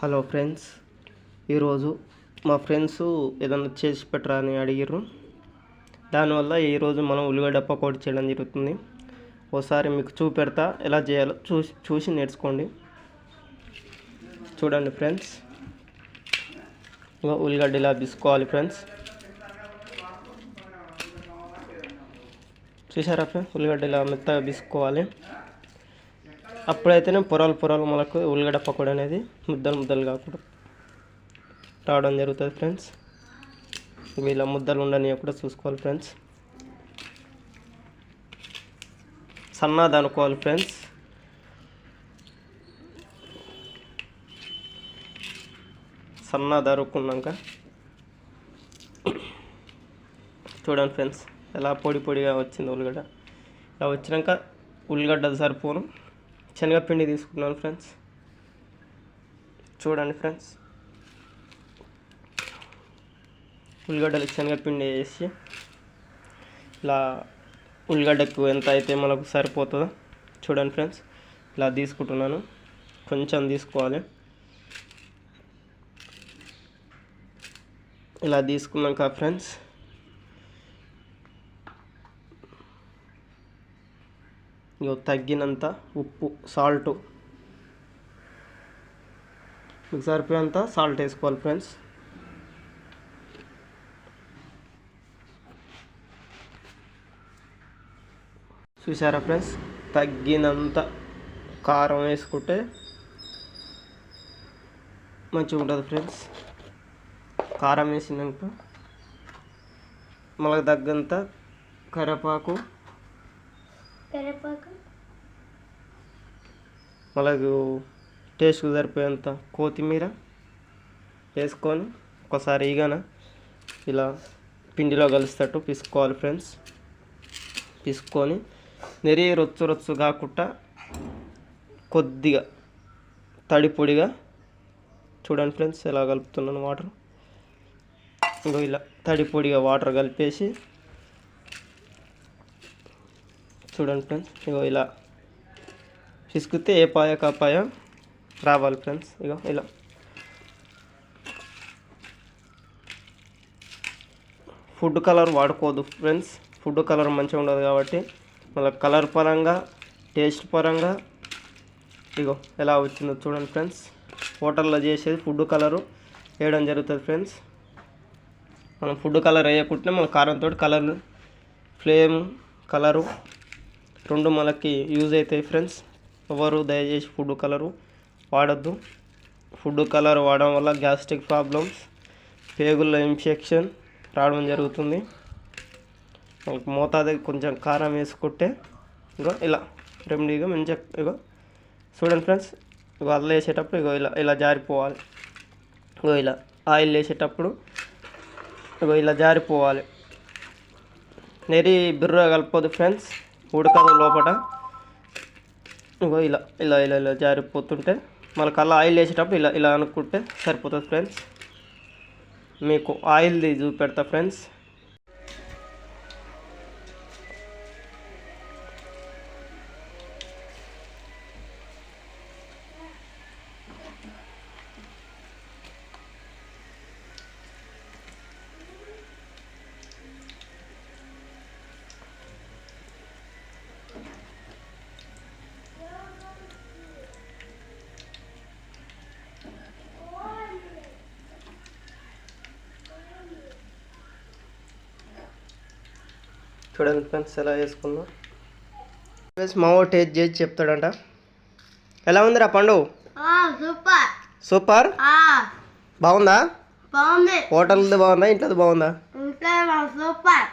Hello friends ఈరోజు మా friends ఏదన్నా చేసి పెట్టరా అని అడిగారు దానివల్ల ఈరోజు మనం ఉల్లిగడ్డ పకోడీ చేయడం జరుగుతుంది. ఒకసారి మీకు చూపెడతా ఎలా చేయాలో చూసి చూసి నేర్చుకోండి. చూడండి ఫ్రెండ్స్. ఉల్లిగడ్డ ఇలా తీసుకోవాలి ఫ్రెండ్స్. చూసారా ఫ్రెండ్స్? ఉల్లిగడ్డ ఇలా మెత్తగా తీసుకోవాలి అప్పుడైతేనే పొరలు పొరలు మనకు ఉల్లిగడ్డ పకోడీ అనేది ముద్దలు ముద్దలు కాకుండా రావడం జరుగుతుంది ఫ్రెండ్స్. వీళ్ళ ఇలా ముద్దలు ఉండని కూడా చూసుకోవాలి ఫ్రెండ్స్. సన్నది అనుకోవాలి ఫ్రెండ్స్. సన్నది అరుక్కున్నాక చూడండి ఫ్రెండ్స్ ఎలా పొడి పొడిగా వచ్చింది ఉల్లిగడ్డ. ఇలా వచ్చినాక ఉల్లిగడ్డ సరిపోను. శనగపిండి తీసుకున్నాను ఫ్రెండ్స్. చూడండి ఫ్రెండ్స్. ఉల్లిగడ్డలు శనగపిండి వేసి ఇలా ఉల్లిగడ్డకు ఎంత అయితే మనకు సరిపోతుందో చూడండి ఫ్రెండ్స్. ఇలా తీసుకుంటున్నాను. కొంచెం తీసుకోవాలి. ఇలా తీసుకున్నాక ఫ్రెండ్స్ తగ్గినంత ఉప్పు సాల్ట్. మీకు సరిపోయేంత సాల్ట్ వేసుకోవాలి ఫ్రెండ్స్. చూసారా ఫ్రెండ్స్? తగ్గినంత కారం వేసుకుంటే మంచిగా ఉంటుంది ఫ్రెండ్స్. కారం వేసినాక మనకు తగ్గంత కరివేపాకు కరివేపాకు మనకు టేస్ట్కి సరిపోయేంత కొత్తిమీర వేసుకొని ఒకసారి ఈగన ఇలా పిండిలో కలిసేటట్టు పిసుకోవాలి ఫ్రెండ్స్. పిసుకొని నెరి రొచ్చు రొచ్చు కాకుండా కొద్దిగా తడి పొడిగా చూడండి ఫ్రెండ్స్ ఎలా కలుపుతున్నాను వాటర్. ఇంకో ఇలా తడి పొడిగా వాటర్ కలిపేసి చూడండి ఫ్రెండ్స్ ఇగో ఇలా పిసికితే ఏ పాయ కాపాయ రావాలి ఫ్రెండ్స్ ఇగో ఇలా. ఫుడ్ కలర్ వాడుకోవద్దు ఫ్రెండ్స్ ఫుడ్ కలర్ మంచిగా ఉండదు కాబట్టి మళ్ళీ కలర్ పరంగా టేస్ట్ పరంగా ఇగో ఎలా వచ్చిందో చూడండి ఫ్రెండ్స్ హోటల్లో చేసేది ఫుడ్ కలరు వేయడం జరుగుతుంది ఫ్రెండ్స్ మనం ఫుడ్ కలర్ వేయకుంటే మన కారంతో కలర్ ఫ్లేమ్ కలరు రెండు మనకి యూజ్ అవుతాయి ఫ్రెండ్స్. ఎవరు దయచేసి ఫుడ్ కలరు వాడద్దు. ఫుడ్ కలర్ వాడడం వల్ల గ్యాస్ట్రిక్ ప్రాబ్లమ్స్ పేగుల్లో ఇన్ఫెక్షన్ రావడం జరుగుతుంది. మనకు మోతాదు కొంచెం కారం వేసుకుంటే ఇగో ఇలా రెమెడీగా మంచిగా ఇగో చూడండి ఫ్రెండ్స్. ఇగో అల్ల వేసేటప్పుడు ఇగో ఇలా ఇలా జారిపోవాలి. ఇగో ఇలా ఆయిల్ వేసేటప్పుడు ఇగో ఇలా జారిపోవాలి. నెరి బిర్ర కలపదు ఫ్రెండ్స్. ఉడకదు లోపల ఇగో ఇలా ఇలా ఇలా ఇలా జారిపోతుంటే మళ్ళీ కల్లా ఆయిల్ వేసేటప్పుడు ఇలా ఇలా అనుకుంటే సరిపోతుంది ఫ్రెండ్స్. మీకు ఆయిల్ది చూపెడతా ఫ్రెండ్స్. చూడండి ఫ్రెండ్స్ ఎలా వేసుకున్నా. ఫ్రెండ్స్ మావో టేస్ట్ చేసి చెప్తాడంట. ఎలా ఉందిరా పండు? సూపర్. సూపర్? బాగుందా? బాగుంది. హోటల్ది బాగుందా? ఇంట్లోది బాగుందా సూపర్.